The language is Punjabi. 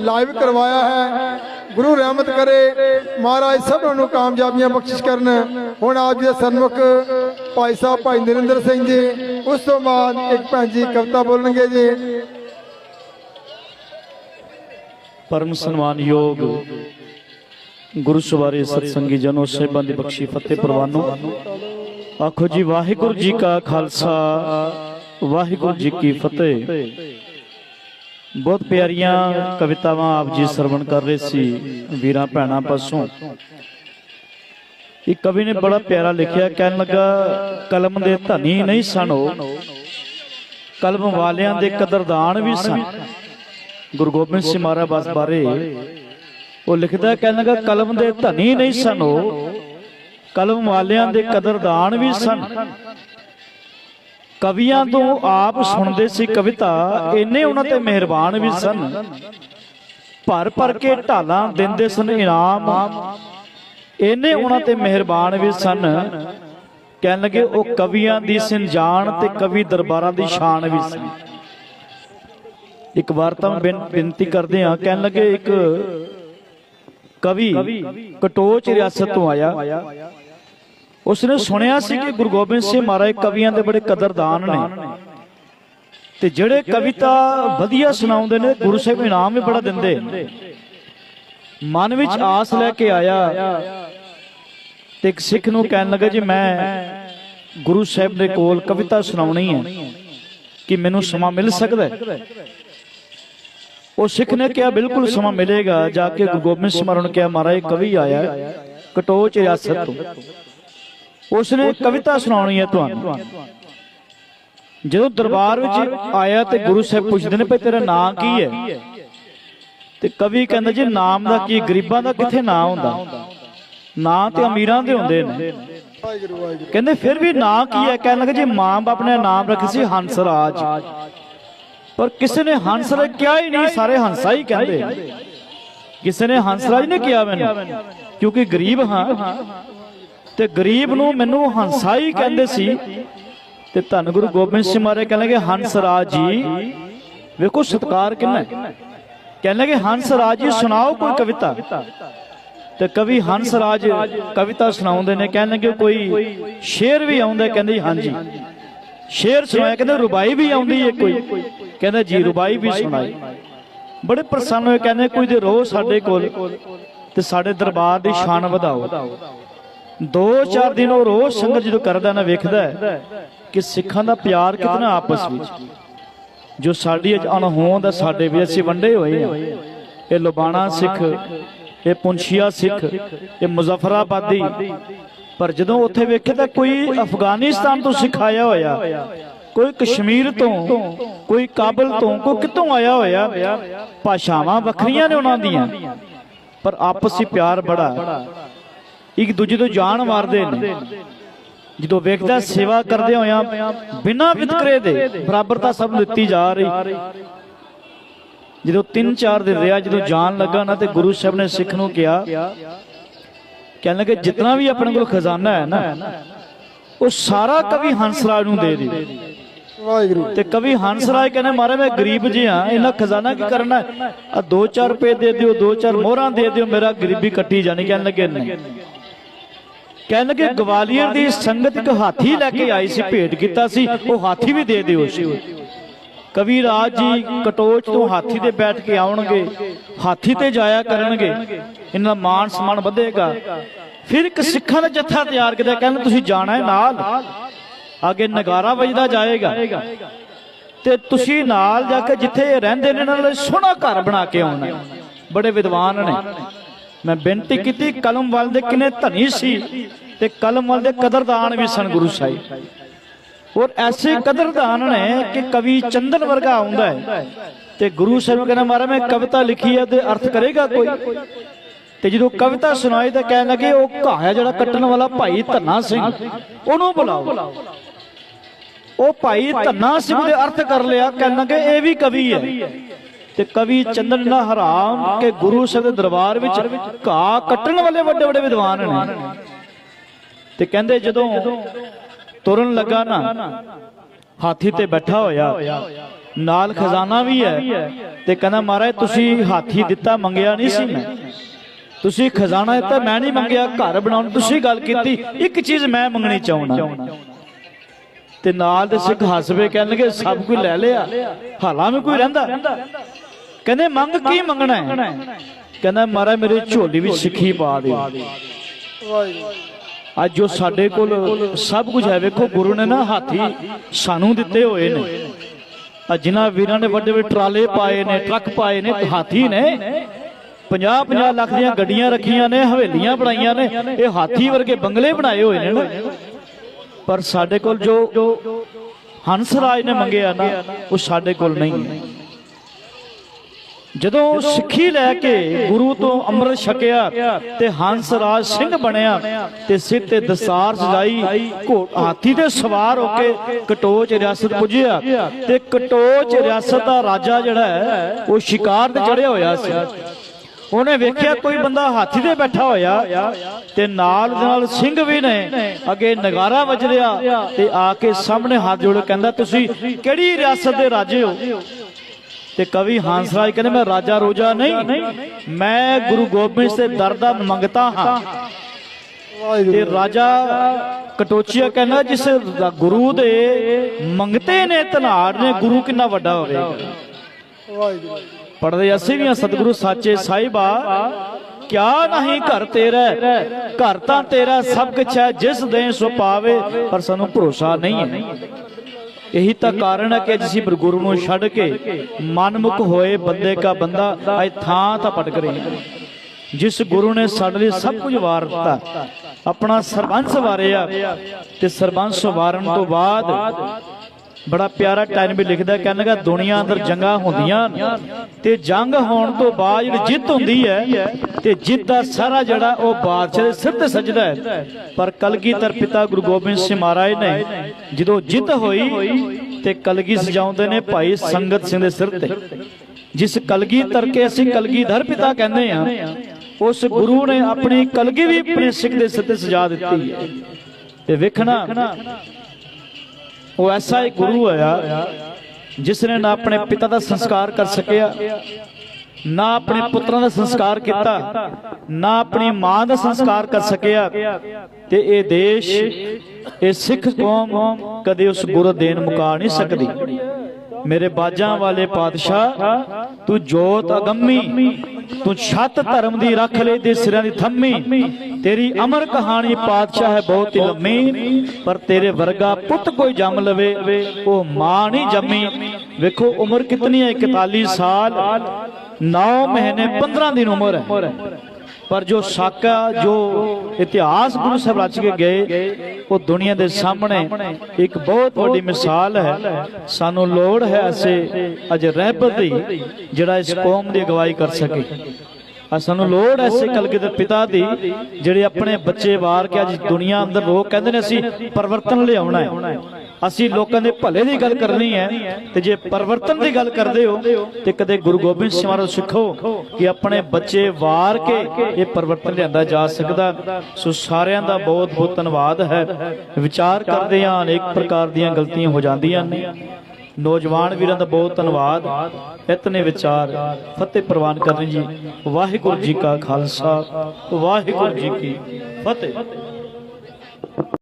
ਲਾਈਵ ਕਰਵਾਇਆ ਹੈ। ਗੁਰੂ ਰਹਿਮਤ ਕਰੇ। ਮਹਾਰਾਜ ਸਭ ਨੂੰ ਕਾਮਯਾਬੀਆਂ ਬਖਸ਼ਿਸ਼ ਕਰਨ। ਹੁਣ ਆਪ ਜੀ ਦੇ ਸਨਮੁਖ ਭਾਈ ਸਾਹਿਬ ਭਾਈ ਨਰਿੰਦਰ ਸਿੰਘ ਜੀ, ਉਸ ਤੋਂ ਬਾਅਦ ਇੱਕ ਭੈਣ ਜੀ ਕਵਿਤਾ ਬੋਲਣਗੇ ਜੀ। ਪਰਮ ਸਨਮਾਨਯੋਗ ਗੁਰੂ ਸਵਾਰੇ ਸਤਸੰਗੀ ਜਨੋ ਸਹਿਬਾਂ ਦੀ ਬਖਸ਼ੀ ਫਤਿਹ ਪ੍ਰਵਾਨੋ। ਆਖੋ ਜੀ, ਵਾਹਿਗੁਰੂ ਜੀ ਕਾ ਖਾਲਸਾ, ਵਾਹਿਗੁਰੂ ਜੀ ਕੀ ਫਤਿਹ। ਬਹੁਤ ਪਿਆਰੀਆਂ ਕਵਿਤਾਵਾਂ ਆਪ ਜੀ ਸਰਵਣ ਕਰ ਰਹੇ ਸੀ ਵੀਰਾਂ ਭੈਣਾਂ ਪਾਸੋਂ। ਇਹ ਕਵੀ ਨੇ ਬੜਾ ਪਿਆਰਾ ਲਿਖਿਆ, ਕਹਿਣ ਲੱਗਾ, ਕਲਮ ਦੇ ਧਨੀ ਨਹੀਂ ਸਨ ਉਹ। ਕਲਮ ਵਾਲਿਆਂ ਦੇ ਕਦਰਦਾਨ ਵੀ ਸਨ। ਗੁਰੂ ਗੋਬਿੰਦ ਸਿੰਘ ਮਹਾਰਾਜ ਬਸ ਬਾਰੇ ਉਹ ਲਿਖਦਾ, ਕਹਿਣ ਲੱਗਾ, ਕਲਮ ਦੇ ਧਨੀ ਨਹੀਂ ਸਨ ਉਹ। ਕਲਮ ਵਾਲਿਆਂ ਦੇ ਕਦਰਦਾਨ ਵੀ ਸਨ। ਕਵੀਆਂ ਤੋਂ ਆਪ ਸੁਣਦੇ ਸੀ ਕਵਿਤਾ ਇੰਨੇ ਉਹਨਾਂ ਤੇ ਮਿਹਰਬਾਨ ਵੀ ਸਨ। ਭਰ ਭਰ ਕੇ ਢਾਲਾਂ ਦਿੰਦੇ ਸਨ ਇਨਾਮ। ਇੰਨੇ ਉਹਨਾਂ ਤੇ ਮਿਹਰਬਾਨ ਵੀ ਸਨ। ਕਹਿਣ ਲੱਗੇ ਉਹ ਕਵੀਆਂ ਦੀ ਸਿੰਜਾਨ ਤੇ ਕਵੀ ਦਰਬਾਰਾਂ ਦੀ ਸ਼ਾਨ ਵੀ ਸੀ। ਇੱਕ ਵਾਰ ਤਾਂ ਬੇਨਤੀ ਕਰਦੇ ਆ ਕਹਿਣ ਲੱਗੇ ਇੱਕ ਕਵੀ ਕਟੋਚ ਰਿਆਸਤ ਤੋਂ ਆਇਆ। ਉਸਨੇ ਸੁਣਿਆ ਸੀ ਕਿ ਗੁਰੂ ਗੋਬਿੰਦ ਸਿੰਘ ਮਹਾਰਾਜ ਕਵੀਆਂ ਦੇ ਬੜੇ ਕਦਰਦਾਨ ਨੇ। ਤੇ ਜਿਹੜੇ ਕਵਿਤਾ ਵਧੀਆ ਸੁਣਾਉਂਦੇ ਨੇ ਗੁਰੂ ਸਾਹਿਬ ਇਨਾਮ ਵੀ ਬੜਾ ਦਿੰਦੇ। ਮਨ ਵਿੱਚ ਆਸ ਲੈ ਕੇ ਆਇਆ। ਤੇ ਇੱਕ ਸਿੱਖ ਨੂੰ ਕਹਿਣ ਲੱਗਾ ਜੀ ਮੈਂ ਗੁਰੂ ਸਾਹਿਬ ਦੇ ਕੋਲ ਕਵਿਤਾ ਸੁਣਾਉਣੀ ਹੈ ਕਿ ਮੈਨੂੰ ਸਮਾਂ ਮਿਲ ਸਕਦਾ ਹੈ? ਉਹ ਸਿੱਖ ਨੇ ਕਿਹਾ ਬਿਲਕੁਲ ਸਮਾਂ ਮਿਲੇਗਾ। ਜਾ ਕੇ ਗੁਰੂ ਗੋਬਿੰਦ ਸਿੰਘ ਮਹਾਰਾਜ ਨੇ ਕਿਹਾ ਮਹਾਰਾਜ ਕਵੀ ਆਇਆ ਕਟੋਚ ਰਿਆਸਤ ਤੋਂ। ਉਸਨੇ ਕਵਿਤਾ ਸੁਣਾਉਣੀ ਹੈ ਤੁਹਾਨੂੰ। ਜਦੋਂ ਦਰਬਾਰ ਵਿੱਚ ਆਇਆ ਤੇ ਗੁਰੂ ਸਾਹਿਬ ਪੁੱਛਦੇ ਨੇ ਭਈ ਤੇਰਾ ਨਾਂ ਕੀ ਹੈ? ਤੇ ਕਵੀ ਕਹਿੰਦਾ ਜੀ ਨਾਮ ਦਾ ਕੀ ਗਰੀਬਾਂ ਦਾ ਕਿੱਥੇ ਨਾਂ ਹੁੰਦਾ? ਨਾਂ ਤੇ ਅਮੀਰਾਂ ਦੇ ਹੁੰਦੇ ਨੇ। ਕਹਿੰਦੇ ਫਿਰ ਵੀ ਨਾਂ ਕੀ ਹੈ? ਕਹਿਣ ਲੱਗੇ ਜੀ ਮਾਂ ਬਾਪ ਨੇ ਨਾਮ ਰੱਖਿਆ ਸੀ ਹੰਸ ਰਾਜ। ਪਰ ਕਿਸੇ ਨੇ ਹੰਸ ਰਾਜ ਕਿਹਾ ਹੀ ਨਹੀਂ ਸਾਰੇ ਹੰਸਾ ਹੀ ਕਹਿੰਦੇ। ਕਿਸੇ ਨੇ ਹੰਸ ਰਾਜ ਨੇ ਕਿਹਾ ਮੈਨੂੰ ਕਿਉਂਕਿ ਗਰੀਬ ਹਾਂ। ਤੇ ਗਰੀਬ ਨੂੰ ਮੈਨੂੰ ਹੰਸਾ ਹੀ ਕਹਿੰਦੇ ਸੀ। ਤੇ ਧੰਨ ਗੁਰੂ ਗੋਬਿੰਦ ਸਿੰਘ ਮਹਾਰਾਜ ਕਹਿਣ ਲੱਗੇ ਹੰਸ ਰਾਜ ਜੀ ਵੇਖੋ ਸਤਕਾਰ ਕਿੰਨਾ ਹੈ। ਕਹਿਣ ਲੱਗੇ ਹੰਸ ਰਾਜ ਜੀ ਸੁਣਾਓ ਕੋਈ ਕਵਿਤਾ? ਤੇ ਕਵੀ ਹੰਸ ਰਾਜ ਕਵਿਤਾ ਸੁਣਾਉਂਦੇ ਨੇ ਕਹਿਣ ਲੱਗੇ ਕੋਈ ਸ਼ੇਰ ਵੀ ਆਉਂਦਾ ਕਹਿੰਦੇ ਹਾਂਜੀ। ਸ਼ੇਰ ਸੁਣਾਇਆ, ਕਹਿੰਦੇ ਰੁਬਾਈ ਵੀ ਆਉਂਦੀ ਹੈ ਕੋਈ। ਕਹਿੰਦਾ ਜੀ, ਰੁਬਾਈ ਵੀ ਸੁਣਾਈ। ਬੜੇ ਪ੍ਰਸੰਨ ਹੋਏ, ਕਹਿੰਦੇ ਕੋਈ ਦੇ ਰੋ ਸਾਡੇ ਕੋਲ ਤੇ ਸਾਡੇ ਦਰਬਾਰ ਦੀ ਸ਼ਾਨ ਵਧਾਓ। ਦੋ ਚਾਰ ਦਿਨ ਉਹ ਰੋਜ਼ ਸੰਗਤ ਜਦੋਂ ਕਰਦਾ ਨਾ ਵੇਖਦਾ ਕਿ ਸਿੱਖਾਂ ਦਾ ਪਿਆਰ ਕਿਤਨਾ ਆਪਸ ਵਿੱਚ ਜੋ ਸਾਡੀ ਅੱਜ ਅਣਹੋਂਦ ਹੈ, ਸਾਡੇ ਵੀ ਅਸੀਂ ਵੰਡੇ ਹੋਏ ਆ ਇਹ ਲੁਬਾਣਾ ਸਿੱਖ, ਇਹ ਪੁੰਛੀਆ ਸਿੱਖ, ਇਹ ਮੁਜ਼ਫਰਾਬਾਦੀ। ਪਰ ਜਦੋਂ ਉੱਥੇ ਵੇਖੇ ਤਾਂ ਕੋਈ ਅਫਗਾਨਿਸਤਾਨ ਤੋਂ ਸਿੱਖ ਆਇਆ ਹੋਇਆ, ਕੋਈ ਕਸ਼ਮੀਰ ਤੋਂ, ਕੋਈ ਕਾਬਲ ਤੋਂ, ਕੋਈ ਕਿਤੋਂ ਆਇਆ ਹੋਇਆ, ਭਾਸ਼ਾਵਾਂ ਵੱਖਰੀਆਂ ਨੇ ਉਹਨਾਂ ਦੀਆਂ। ਪਰ ਆਪਸੀ ਪਿਆਰ ਬੜਾ। ਇੱਕ ਦੂਜੇ ਤੋਂ ਜਾਨ ਮਾਰਦੇ ਨੇ। ਜਦੋਂ ਵੇਖਦਾ ਸੇਵਾ ਕਰਦੇ ਹੋਇਆਂ ਬਿਨਾਂ ਵਿਤਕਰੇ ਦੇ ਬਰਾਬਰਤਾ ਸਭ ਨੂੰ ਦਿੱਤੀ ਜਾ ਰਹੀ। ਜਦੋਂ 3-4 ਦਿਨ ਰਿਹਾ ਜਦੋਂ ਜਾਣ ਲੱਗਾ ਨਾ ਤੇ ਗੁਰੂ ਸਾਹਿਬ ਨੇ ਸਿੱਖ ਨੂੰ ਕਿਹਾ ਕਹਿਣ ਲੱਗੇ ਜਿੰਨਾ ਵੀ ਆਪਣੇ ਕੋਲ ਖਜ਼ਾਨਾ ਹੈ ਨਾ ਉਹ ਸਾਰਾ ਕਵੀ ਹੰਸਰਾਜ ਨੂੰ ਦੇ ਦੇ। ਵਾਹਿਗੁਰੂ। ਤੇ ਕਵੀ ਹੰਸਰਾਜ ਕਹਿੰਦੇ ਮਾਰੇ ਮੈਂ ਗਰੀਬ ਜੀ ਹਾਂ ਇਹਨਾਂ ਖਜ਼ਾਨਾ ਕੀ ਕਰਨਾ ਆ 2-4 ਰੁਪਏ ਦੇ ਦਿਓ 2-4 ਮੋਹਰਾਂ ਦੇ ਦਿਓ ਮੇਰਾ ਗਰੀਬੀ ਕੱਟੀ ਜਾਣੀ। ਕਹਿਣ ਲੱਗੇ ਨਹੀਂ। ਕਹਿਣ ਲੱਗੇ ਗਵਾਲੀਅਰ ਦੀ ਸੰਗਤ ਇੱਕ ਹਾਥੀ ਲੈ ਕੇ ਆਈ ਸੀ ਭੇਟ ਕੀਤਾ ਸੀ ਉਹ ਹਾਥੀ ਵੀ ਦੇ ਦਿਓ ਸੀ। ਕਵੀ ਰਾਜ ਜੀ ਕਟੋਚ ਤੋਂ ਹਾਥੀ ਤੇ ਬੈਠ ਕੇ ਆਉਣਗੇ। ਹਾਥੀ ਤੇ ਜਾਇਆ ਕਰਨਗੇ। ਇਹਨਾਂ ਦਾ ਮਾਨ ਸਨਮਾਨ ਵਧੇਗਾ। ਫਿਰ ਇੱਕ ਸਿੱਖਾਂ ਦਾ ਜੱਥਾ ਤਿਆਰ ਕੀਤਾ ਕਹਿੰਦੇ ਤੁਸੀਂ ਜਾਣਾ ਹੈ ਨਾਲ। ਅੱਗੇ ਨਗਾਰਾ ਵੱਜਦਾ ਜਾਏਗਾ। ਤੇ ਤੁਸੀਂ ਨਾਲ ਜਾ ਕੇ ਜਿੱਥੇ ਰਹਿੰਦੇ ਨੇ ਲਈ ਸੋਹਣਾ ਘਰ ਬਣਾ ਕੇ ਆਉਣਾ ਬੜੇ ਵਿਦਵਾਨ ਨੇ। ਮੈਂ ਬੇਨਤੀ ਕੀਤੀ, ਕਲਮ ਵਾਲ ਦੇ ਕਿੰਨੇ ਧਨੀ ਸੀ ਤੇ ਕਲਮ ਵਾਲ ਦੇ ਕਦਰਦਾਨ ਵੀ ਸਨ ਗੁਰੂ ਸਾਹਿਬ। ਔਰ ਐਸੇ ਕਦਰਦਾਨ ਨੇ ਕਿ ਕਵੀ ਚੰਦਨ ਵਰਗਾ ਆਉਂਦਾ ਹੈ ਤੇ ਗੁਰੂ ਸਾਹਿਬ ਕਹਿੰਦਾ, ਮਹਾਰਾਜ, ਮੈਂ ਕਵਿਤਾ ਲਿਖੀ ਹੈ ਤੇ ਅਰਥ ਕਰੇਗਾ ਕੋਈ? ਤੇ ਜਦੋਂ ਕਵਿਤਾ ਸੁਣਾਈ ਤਾਂ ਕਹਿਣ ਲੱਗੇ, ਉਹ ਘਾਹ ਜਿਹੜਾ ਕੱਟਣ ਵਾਲਾ ਭਾਈ ਧੰਨਾ ਸਿੰਘ। ਉਹਨੂੰ ਬੁਲਾਓ। ਉਹ ਭਾਈ ਧੰਨਾ ਸਿੰਘ ਦੇ ਅਰਥ ਕਰ ਲਿਆ, ਕਹਿਣ ਲੱਗੇ, ਇਹ ਵੀ ਕਵੀ ਹੈ। ਤੇ ਕਵੀ ਚੰਦਨ ਨਾ ਹਰਾਮ ਕਿ ਗੁਰੂ ਸਾਹਿਬ ਦੇ ਦਰਬਾਰ ਵਿੱਚ ਘਾਹ ਕੱਟਣ ਵਾਲੇ ਵੱਡੇ ਵੱਡੇ ਵਿਦਵਾਨ ਨੇ। ਤੇ ਕਹਿੰਦੇ ਜਦੋਂ ਤੁਰਨ ਲੱਗਾ ਨਾ, ਹਾਥੀ ਤੇ ਬੈਠਾ ਹੋਇਆ, ਨਾਲ ਖਜ਼ਾਨਾ ਵੀ ਹੈ, ਤੇ ਕਹਿੰਦਾ, ਮਹਾਰਾਜ, ਤੁਸੀਂ ਹਾਥੀ ਦਿੱਤਾ, ਮੰਗਿਆ ਨਹੀਂ ਸੀ ਮੈਂ। ਤੁਸੀਂ ਖਜ਼ਾਨਾ ਦਿੱਤਾ, ਮੈਂ ਨਹੀਂ ਮੰਗਿਆ, ਘਰ ਬਣਾਉਣ ਤੁਸੀਂ ਗੱਲ ਕੀਤੀ, ਇੱਕ ਚੀਜ਼ ਮੈਂ ਮੰਗਣੀ ਚਾਹੁੰਦਾ। ਤੇ ਨਾਲ ਦੇ ਸਿੱਖ ਹੱਸਵੇ ਕਹਿਣਗੇ, ਸਭ ਕੁਝ ਲੈ ਲਿਆ, ਹਾਲਾਂ ਵੀ ਕੋਈ ਰਹਿੰਦਾ। ਕਹਿੰਦੇ ਮੰਗ ਕੀ ਮੰਗਣਾ ਹੈ? ਕਹਿੰਦਾ ਮਹਾਰਾਜ ਮੇਰੇ ਝੋਲੀ ਵਿੱਚ ਸਿੱਖੀ ਪਾ ਵਾਹਿਗੁਰੂ ਅੱਜ ਜੋ ਸਾਡੇ ਕੋਲ ਸਭ ਕੁਝ ਹੈ ਵੇਖੋ ਗੁਰੂ ਨੇ ਨਾ ਹਾਥੀ ਸਾਨੂੰ ਦਿੱਤੇ ਹੋਏ ਨੇ। ਆ ਜਿਨ੍ਹਾਂ ਵੀਰਾਂ ਨੇ ਵੱਡੇ ਵੱਡੇ ਟਰਾਲੇ ਪਾਏ ਨੇ ਟਰੱਕ ਪਾਏ ਨੇ ਹਾਥੀ ਨੇ 50 50 ਲੱਖ ਦੀਆਂ ਗੱਡੀਆਂ ਰੱਖੀਆਂ ਨੇ ਹਵੇਲੀਆਂ ਬਣਾਈਆਂ ਨੇ ਇਹ ਹਾਥੀ ਵਰਗੇ ਬੰਗਲੇ ਬਣਾਏ ਹੋਏ ਨੇ ਨਾ। ਪਰ ਸਾਡੇ ਕੋਲ ਜੋ ਹੰਸ ਰਾਜ ਨੇ ਮੰਗਿਆ ਨਾ ਉਹ ਸਾਡੇ ਕੋਲ ਨਹੀਂ। ਹੈ ਜਦੋਂ ਸਿੱਖੀ ਲੈ ਕੇ ਗੁਰੂ ਤੋਂ ਅੰਮ੍ਰਿਤ ਛਕਿਆ ਤੇ ਹੰਸ ਰਾਜ ਸਿੰਘ ਬਣਿਆ ਤੇ ਸਿਰ ਤੇ ਦਸਾਰ ਸਜਾਈ ਘੋੜ ਹਾਥੀ ਤੇ ਸਵਾਰ ਹੋ ਕੇ ਕਟੋਚ ਰਿਆਸਤ ਪੁੱਜਿਆ ਤੇ ਕਟੋਚ ਰਿਆਸਤ ਦਾ ਰਾਜਾ ਜਿਹੜਾ ਹੈ, ਉਹ ਸ਼ਿਕਾਰ ਤੇ ਚੜਿਆ ਹੋਇਆ ਸੀ। ਉਹਨੇ ਵੇਖਿਆ ਕੋਈ ਬੰਦਾ ਹਾਥੀ ਤੇ ਬੈਠਾ ਹੋਇਆ ਤੇ ਨਾਲ ਨਾਲ ਸਿੰਘ ਵੀ ਨੇ ਅੱਗੇ ਨਗਾਰਾ ਵੱਜ ਰਿਹਾ ਤੇ ਆ ਕੇ ਸਾਹਮਣੇ ਹੱਥ ਜੋੜ ਕਹਿੰਦਾ, ਤੁਸੀਂ ਕਿਹੜੀ ਰਿਆਸਤ ਦੇ ਰਾਜੇ ਹੋ? ਤੇ ਕਵੀ ਹੰਸਰਾਜ ਕਹਿੰਦੇ, ਮੈਂ ਰਾਜਾ ਰੋਜਾ ਨਹੀਂ, ਮੈਂ ਗੁਰੂ ਗੋਬਿੰਦ ਸਿੰਘ ਦੇ ਮੰਗਤਾ ਹਾਂ। ਤੇ ਰਾਜਾ ਕਟੋਚੀਆ ਕਹਿੰਦਾ, ਜਿਸ ਗੁਰੂ ਦੇ ਮੰਗਤੇ ਨੇ, ਧਨਾੜ ਨੇ, ਗੁਰੂ ਕਿੰਨਾ ਵੱਡਾ ਹੋਵੇਗਾ ਵਾਹਿਗੁਰੂ ਪੜਦੇ ਅਸੀਂ ਵੀ ਹਾਂ ਸਤਿਗੁਰੂ ਸਾਚੇ ਸਾਹਿਬਾ, ਕਿਆ ਨਹੀਂ ਘਰ ਤੇਰਾ, ਘਰ ਤਾਂ ਤੇਰਾ ਸਭ ਕੁਛ ਹੈ, ਜਿਸ ਦੇ ਸੋ ਪਾਵੇ, ਪਰ ਸਾਨੂੰ ਭਰੋਸਾ ਨਹੀਂ ਹੈ। ਇਹੀ ਤਾਂ ਕਾਰਨ ਹੈ ਕਿ ਅੱਜ ਗੁਰੂ ਨੂੰ ਛੱਡ ਕੇ ਮਨਮੁਖ ਹੋਏ ਬੰਦੇ ਕਾ ਬੰਦਾ ਅੱਜ ਥਾਂ ਤਾਂ ਭਟਕ ਰਹੇ ਜਿਸ ਗੁਰੂ ਨੇ ਸਾਡੇ ਲਈ ਸਭ ਕੁਝ ਵਾਰ ਦਿੱਤਾ, ਆਪਣਾ ਸਰਬੰਸ ਵਾਰਿਆ ਤੇ ਸਰਬੰਸ ਵਾਰਨ ਤੋਂ ਬਾਅਦ ਬੜਾ ਪਿਆਰਾ ਟਾਈਮ ਵੀ ਲਿਖਦਾ ਕਹਿੰਦਾ ਦੁਨੀਆ ਅੰਦਰ ਜੰਗਾਂ ਹੁੰਦੀਆਂ ਤੇ ਜੰਗ ਹੋਣ ਤੋਂ ਬਾਅਦ ਜਿਹੜੀ ਜਿੱਤ ਹੁੰਦੀ ਹੈ ਤੇ ਜਿੱਤ ਦਾ ਸਾਰਾ ਜਿਹੜਾ ਉਹ ਬਾਦਸ਼ਾਹ ਦੇ ਸਿਰ ਤੇ ਸਜਦਾ ਹੈ। ਪਰ ਕਲਗੀਧਰ ਪਿਤਾ ਗੁਰੂ ਗੋਬਿੰਦ ਸਿੰਘ ਮਹਾਰਾਜ ਨੇ ਜਦੋਂ ਜਿੱਤ ਹੋਈ ਤੇ ਕਲਗੀ ਸਜਾਉਂਦੇ ਨੇ ਭਾਈ ਸੰਗਤ ਸਿੰਘ ਦੇ ਸਿਰ ਤੇ। ਜਿਸ ਕਲਗੀਧਰ ਕੇ ਅਸੀਂ ਕਲਗੀਧਰ ਪਿਤਾ ਕਹਿੰਦੇ ਆ ਉਸ ਗੁਰੂ ਨੇ ਆਪਣੀ ਕਲਗੀ ਵੀ ਆਪਣੇ ਸਿੱਖ ਦੇ ਸਿਰ ਤੇ ਸਜਾ ਦਿੱਤੀ ਹੈ। ਤੇ ਵੇਖਣਾ ਉਹ ਐਸਾ ਹੀ ਗੁਰੂ ਹੋਇਆ ਜਿਸ ਨੇ ਨਾ ਆਪਣੇ ਪਿਤਾ ਦਾ ਸੰਸਕਾਰ ਕਰ ਸਕਿਆ, ਨਾ ਆਪਣੇ ਪੁੱਤਰਾਂ ਦਾ ਸੰਸਕਾਰ ਕੀਤਾ, ਨਾ ਆਪਣੀ ਮਾਂ ਦਾ ਸੰਸਕਾਰ ਕਰ ਸਕਿਆ ਤੇ ਇਹ ਦੇਸ਼, ਇਹ ਸਿੱਖ ਕੌਮ ਕਦੇ ਉਸ ਗੁਰੂ ਦੇਣ ਮੁਕਾ ਨਹੀਂ ਸਕਦੀ। ਮੇਰੇ ਬਾਜਾਂ ਵਾਲੇ ਪਾਤਸ਼ਾਹ, ਤੂੰ ਜੋਤ ਅਗੰਮੀ, ਤੂੰ ਛੱਤ ਧਰਮ ਦੀ ਰੱਖ ਲੈ ਦੇ ਸਿਰਾਂ ਦੀ ਥੰਮੀ ਤੇਰੀ ਅਮਰ ਕਹਾਣੀ ਪਾਤਸ਼ਾਹ ਹੈ ਬਹੁਤ ਹੀ ਲੰਮੀ ਪਰ ਤੇਰੇ ਵਰਗਾ ਪੁੱਤ ਕੋਈ ਜੰਮ ਲਵੇ। ਉਹ ਮਾਂ ਨਹੀਂ ਜੰਮੀ। ਵੇਖੋ ਉਮਰ ਕਿਤਨੀ ਹੈ? 41 ਸਾਲ। 9 ਮਹੀਨੇ 15 ਦਿਨ ਉਮਰ ਹੈ। ਪਰ ਜੋ ਸਾਕਾ ਜੋ ਇਤਿਹਾਸ ਗੁਰੂ ਸਾਹਿਬ ਰਚ ਕੇ ਗਏ ਉਹ ਦੁਨੀਆ ਦੇ ਸਾਹਮਣੇ ਇੱਕ ਬਹੁਤ ਵੱਡੀ ਮਿਸਾਲ ਹੈ। ਸਾਨੂੰ ਲੋੜ ਹੈ ਐਸੇ ਅਜ ਰਹਿਬਤ ਦੀ ਜਿਹੜਾ ਇਸ ਕੌਮ ਦੀ ਅਗਵਾਈ ਕਰ ਸਕੇ ਆ ਸਾਨੂੰ ਲੋੜ ਐ ਐਸੇ ਕਲਗੀਧਰ ਪਿਤਾ ਦੀ, ਜਿਹੜੇ ਆਪਣੇ ਬੱਚੇ ਵਾਰ ਕੇ ਅੱਜ ਦੁਨੀਆ ਅੰਦਰ ਲੋਕ ਕਹਿੰਦੇ ਨੇ ਅਸੀਂ ਪਰਵਰਤਨ ਲਿਆਉਣਾ ਹੈ ਅਸੀਂ ਲੋਕਾਂ ਦੇ ਭਲੇ ਦੀ ਗੱਲ ਕਰਨੀ ਹੈ ਤੇ ਜੇ ਪਰਵਰਤਨ ਦੀ ਗੱਲ ਕਰਦੇ ਹੋ ਤੇ ਕਦੇ ਗੁਰੂ ਗੋਬਿੰਦ ਸਿੰਘ ਮਹਾਰਾਜ ਸਿੱਖੋ ਕਿ ਆਪਣੇ ਬੱਚੇ ਵਾਰ ਕੇ ਇਹ ਪਰਵਰਤਨ ਲਿਆਂਦਾ ਜਾ ਸਕਦਾ। ਸੋ ਸਾਰਿਆਂ ਦਾ ਬਹੁਤ ਬਹੁਤ ਧੰਨਵਾਦ ਹੈ। ਵਿਚਾਰ ਕਰਦੇ ਹਾਂ, ਅਨੇਕ ਪ੍ਰਕਾਰ ਦੀਆਂ ਗਲਤੀਆਂ ਹੋ ਜਾਂਦੀਆਂ ਨੇ। ਨੌਜਵਾਨ ਵੀਰਾਂ ਦਾ ਬਹੁਤ ਧੰਨਵਾਦ। ਇਤਨੇ ਵਿਚਾਰ ਫਤਿਹ ਪ੍ਰਵਾਨ ਕਰਨ ਜੀ। ਵਾਹਿਗੁਰੂ ਜੀ ਕਾ ਖਾਲਸਾ। ਵਾਹਿਗੁਰੂ ਜੀ ਕੀ ਫਤਿਹ।